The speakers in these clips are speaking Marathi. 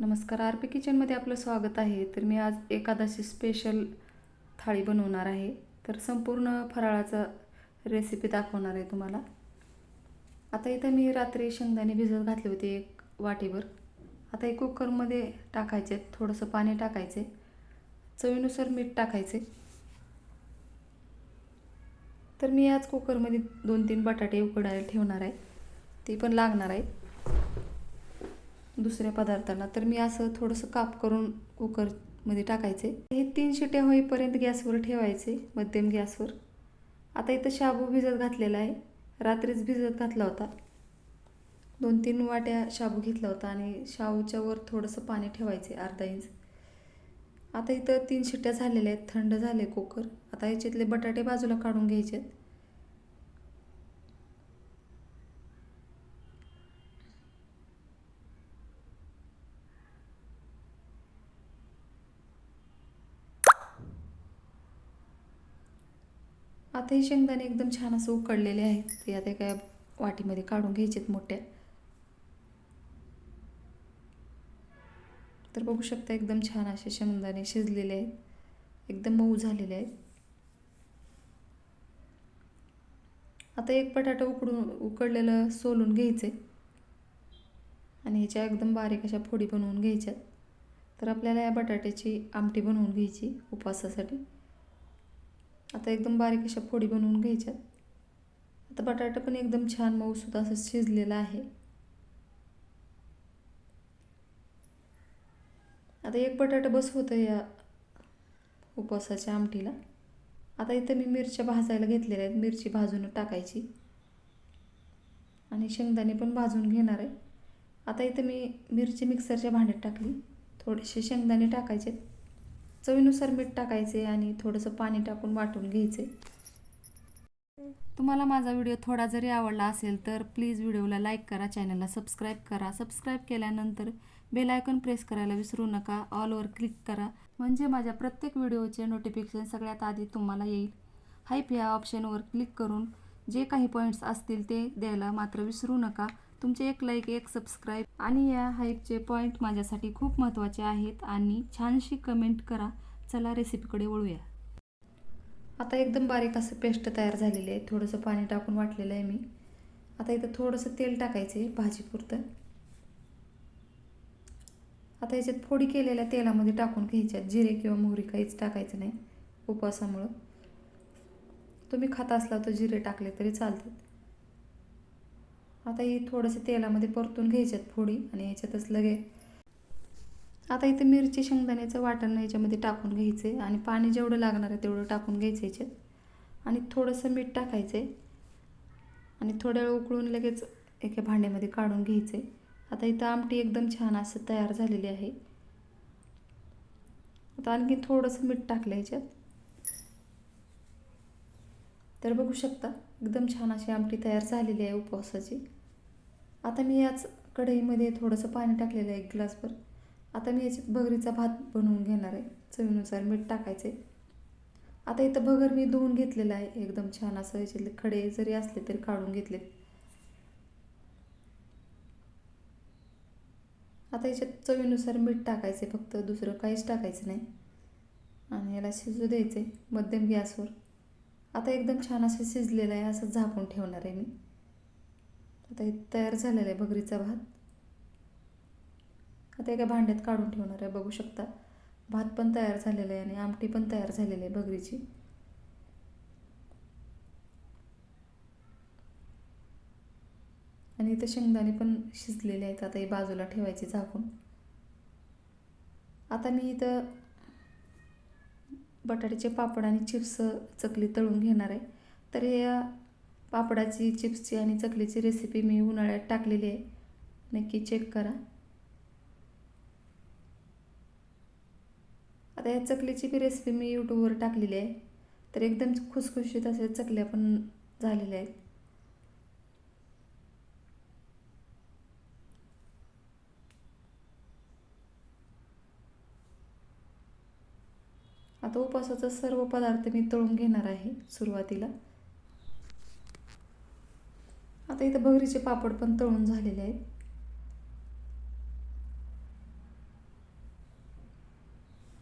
नमस्कार आर पी किचनमध्ये आपलं स्वागत आहे. तर मी आज एकादशी स्पेशल थाळी बनवणार आहे. तर संपूर्ण फराळाचा रेसिपी दाखवणार आहे तुम्हाला. आता इथं मी रात्री शेंगदाणे भिजत घातले होते एक वाटीभर. आता हे कुकरमध्ये टाकायचे थोडंसं पाणी टाकायचे. चवीनुसार मीठ टाकायचे. तर मी आज कुकरमध्ये दोन तीन बटाटे उकडायला ठेवणार आहे. ते पण लागणार आहे. दुसऱ्या पदार्थांना. तर मी असं थोडंसं काप करून कुकरमध्ये टाकायचे. हे तीन शिट्या होईपर्यंत गॅसवर ठेवायचे मध्यम गॅसवर. आता इथं शाबू भिजत घातलेला आहे. रात्रीच भिजत घातला होता. दोन तीन वाट्या शाबू घेतला होता आणि शाबूच्या वर थोडंसं पाणी ठेवायचे अर्धा इंच. आता इथं तीन शिट्ट्या झालेल्या आहेत. थंड झाले कुकर. आता याच्यातले बटाटे बाजूला काढून घ्यायचे आहेत आता हे शेंगदाणे एकदम छान असं उकडलेले आहेत. ते आता एका वाटीमध्ये काढून घ्यायचेत मोठ्या. तर बघू शकता एकदम छान असे शेंगदाणे शिजलेले आहेत. एकदम मऊ झालेले आहेत. आता एक बटाटा उकडून उकडलेलं सोलून घ्यायचे आणि ह्याच्या एकदम बारीक अशा फोडी बनवून घ्यायच्यात. तर आपल्याला या बटाट्याची आमटी बनवून घ्यायची उपवासासाठी. आता एकदम बारीक अशा फोडी बनवून घ्यायच्यात. आता बटाटा पण एकदम छान मऊसूद असं शिजलेला आहे. आता एक बटाटा बस होतं या उपवासाच्या आमटीला. आता इथं मी मिरच्या भाजायला घेतलेल्या आहेत. मिरची भाजून टाकायची. आणि शेंगदाणे पण भाजून घेणार आहे. आता इथं मी मिरची मिक्सरच्या भांड्यात टाकली. थोडेसे शेंगदाणे टाकायचे चवीनुसार मीठ टाकायचे आणि थोडंसं पाणी टाकून वाटून घ्यायचे. तुम्हाला माझा व्हिडिओ थोडा जरी आवडला असेल तर प्लीज व्हिडिओला लाईक करा चॅनलला सबस्क्राईब करा. सबस्क्राईब केल्यानंतर बेल आयकॉन प्रेस करायला विसरू नका. ऑलवर क्लिक करा. म्हणजे माझ्या प्रत्येक व्हिडिओचे नोटिफिकेशन सगळ्यात आधी तुम्हाला येईल. हाईप ह्या ऑप्शनवर क्लिक करून जे काही पॉईंट्स असतील ते द्यायला मात्र विसरू नका. तुमचे एक लाईक एक सबस्क्राईब आणि या हाईपचे पॉईंट माझ्यासाठी खूप महत्त्वाचे आहेत आणि छानशी कमेंट करा. चला रेसिपीकडे वळूया. आता एकदम बारीक असं पेस्ट तयार झालेली आहे थोडंसं पाणी टाकून वाटलेलं आहे मी. आता इथं थोडंसं तेल टाकायचं आहे भाजीपुरतं. आता याच्यात फोडी केलेल्या तेलामध्ये टाकून घ्यायच्यात. जिरे किंवा मोहरी काहीच टाकायचं नाही उपवासामुळं. तुम्ही खात असला तर जिरे टाकले तरी चालतात. आता ही थोडंसं तेलामध्ये परतून घ्यायच्यात फोडी आणि याच्यातच लगे. आता इथे मिरची शेंगदाण्याचं वाटण याच्यामध्ये टाकून घ्यायचं आहे आणि पाणी जेवढं लागणार आहे तेवढं टाकून घ्यायचं याच्यात. आणि थोडंसं मीठ टाकायचं आहे आणि थोड्या वेळ उकळून लगेच एका भांड्यामध्ये काढून घ्यायचे आता इथं आमटी एकदम छान असं तयार झालेली आहे. आता आणखी थोडंसं मीठ टाकलं याच्यात. तर बघू शकता एकदम छान अशी आमटी तयार झालेली आहे उपवासाची. आता मी याच कढईमध्ये थोडंसं पाणी टाकलेलं आहे एक ग्लासभर. आता मी याच्यात भगरीचा भात बनवून घेणार आहे. चवीनुसार मीठ टाकायचे आता इथं भगर मी धुवून घेतलेलं आहे. एकदम छान असं याच्यातले खडे जरी असले तरी काढून घेतले. आता याच्यात चवीनुसार मीठ टाकायचे फक्त दुसरं काहीच टाकायचं नाही. आणि याला शिजू द्यायचे मध्यम गॅसवर. आता एकदम छान असं शिजलेलं आहे. असं झाकून ठेवणार आहे मी. आता हे तयार झालेलं आहे भगरीचा भात. आता एका भांड्यात काढून ठेवणार आहे बघू शकता. भात पण तयार झालेला आहे आणि आमटी पण तयार झालेली आहे भगरीची आणि इथं शेंगदाणे पण शिजलेले आहेत आता हे बाजूला ठेवायचे झाकून. आता मी इथं बटाट्याचे पापड आणि चिप्स चकली तळून घेणार आहे. तर हे पापडाची चिप्सची आणि चकलीची रेसिपी मी उन्हाळ्यात टाकलेली आहे. नक्की चेक करा. आता या चकलीची बी रेसिपी मी यूट्यूबवर टाकलेली आहे. तर एकदम खुसखुशीत असे चकल्या पण झालेल्या आहेत. आता उपवासाचा सर्व पदार्थ मी तळून घेणार आहे सुरुवातीला. आता इथं भगरीचे पापड पण तळून झालेले आहेत.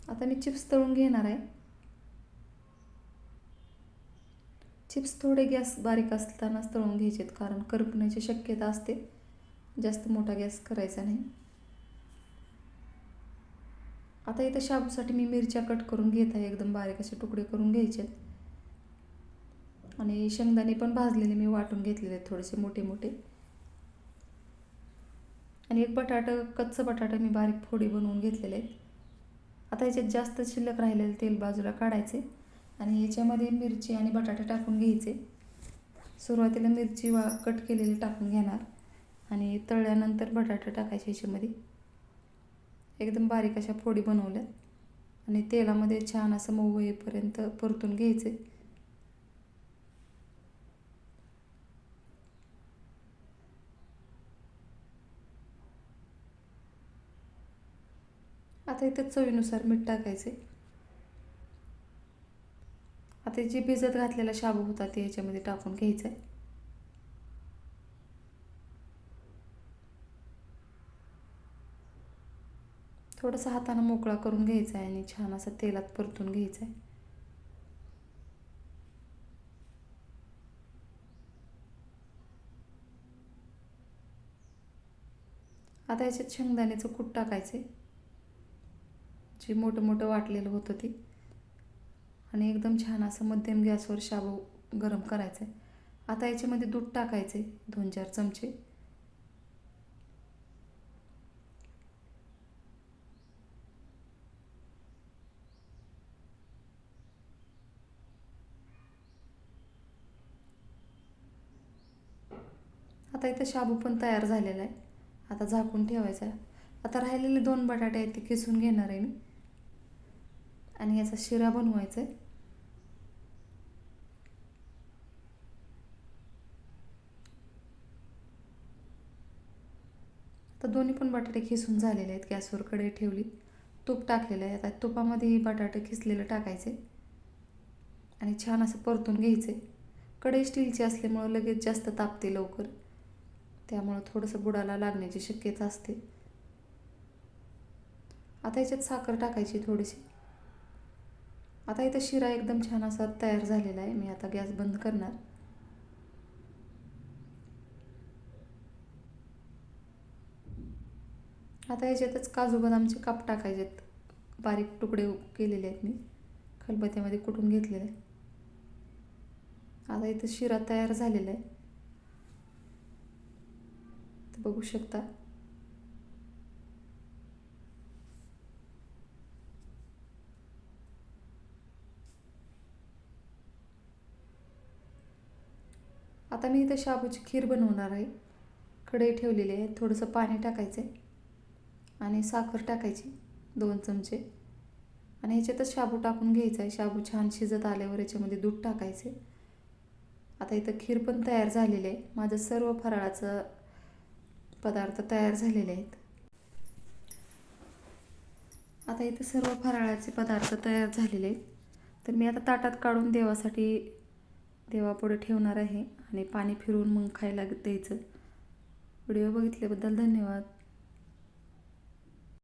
आता मी चिप्स तळून घेणार आहे. चिप्स थोडे गॅस बारीक असतानाच तळून घ्यायचेत कारण करपण्याची शक्यता असते. जास्त मोठा गॅस करायचा नाही. आता इथं शाबूसाठी मी मिरच्या कट करून घेत आहे. एकदम बारीक असे तुकडे करून घ्यायचे आणि शेंगदाणे पण भाजलेले मी वाटून घेतलेले आहेत थोडेसे मोठे मोठे. आणि एक बटाटं कच्चं बटाटं मी बारीक फोडी बनवून घेतलेले आहेत. आता याच्यात जास्त शिल्लक राहिलेलं तेल बाजूला काढायचे आणि याच्यामध्ये मिरची आणि बटाटे टाकून घ्यायचे. सुरुवातीला मिरची वा कट केलेली टाकून घेणार आणि तळल्यानंतर बटाटे टाकायचे याच्यामध्ये. एकदम बारीक अशा फोडी बनवल्यात आणि तेलामध्ये छान असं मऊ येईपर्यंत परतून घ्यायचे. आता इथं चवीनुसार मीठ टाकायचे. आता जे भिजत घातलेला शाबू होता ते याच्यामध्ये टाकून घ्यायचं आहे थोडंसं हातानं मोकळा करून घ्यायचा आहे आणि छान असं तेलात परतून घ्यायचं आहे आता याच्यात शेंगदाण्याचं कूट टाकायचे. जे मोठं मोठं वाटलेलं होतं ते. आणि एकदम छान असं मध्यम गॅसवर शाबू गरम करायचं आहे आता याच्यामध्ये दूध टाकायचे दोन चार चमचे. आता इथं शाबू पण तयार झालेला आहे. आता झाकून ठेवायचा. आहे आता राहिलेले दोन बटाटे आहेत ते किसून घेणार आहे मी. आणि याचा शिरा बनवायचा आहे. आता दोन्ही पण बटाटे खिसून झालेले आहेत. गॅसवर कढई ठेवली. तूप टाकलेलं आहे. आता तुपामध्येही बटाटे खिसलेलं टाकायचे. आणि छान असं परतून घ्यायचे. कढई स्टीलची असल्यामुळं लगेच जास्त तापते लवकर. त्यामुळं थोडंसं बुडाला लागण्याची शक्यता असते. आता याच्यात साखर टाकायची थोडीशी. आता इथं शिरा एकदम छान असा तयार झालेला आहे. मी आता गॅस बंद करणार. आता याच्यातच काजू बदामचे काप टाकायचेत. बारीक तुकडे केलेले आहेत मी. खलबत्यामध्ये कुटून घेतलेले. आहे आता इथं शिरा तयार झालेला आहे. बघू शकता. आता मी इथं शाबूची खीर बनवणार आहे. कढई ठेवलेली आहे. थोडंसं पाणी टाकायचं आहे. आणि साखर टाकायची दोन चमचे. आणि ह्याच्यातच शाबू टाकून घ्यायचा आहे. शाबू छान शिजत आल्यावर याच्यामध्ये दूध टाकायचे आता इथं खीर पण तयार झालेली आहे. माझं सर्व फराळाचं पदार्थ तयार झालेले आहेत. आता इथं सर्व फराळाचे पदार्थ तयार झालेले आहेत. तर मी आता ताटात काढून देवासाठी देवापुढे ठेवणार आहे. आणि पाणी फिरवून मग खायला द्यायचं व्हिडिओ बघितल्याबद्दल धन्यवाद.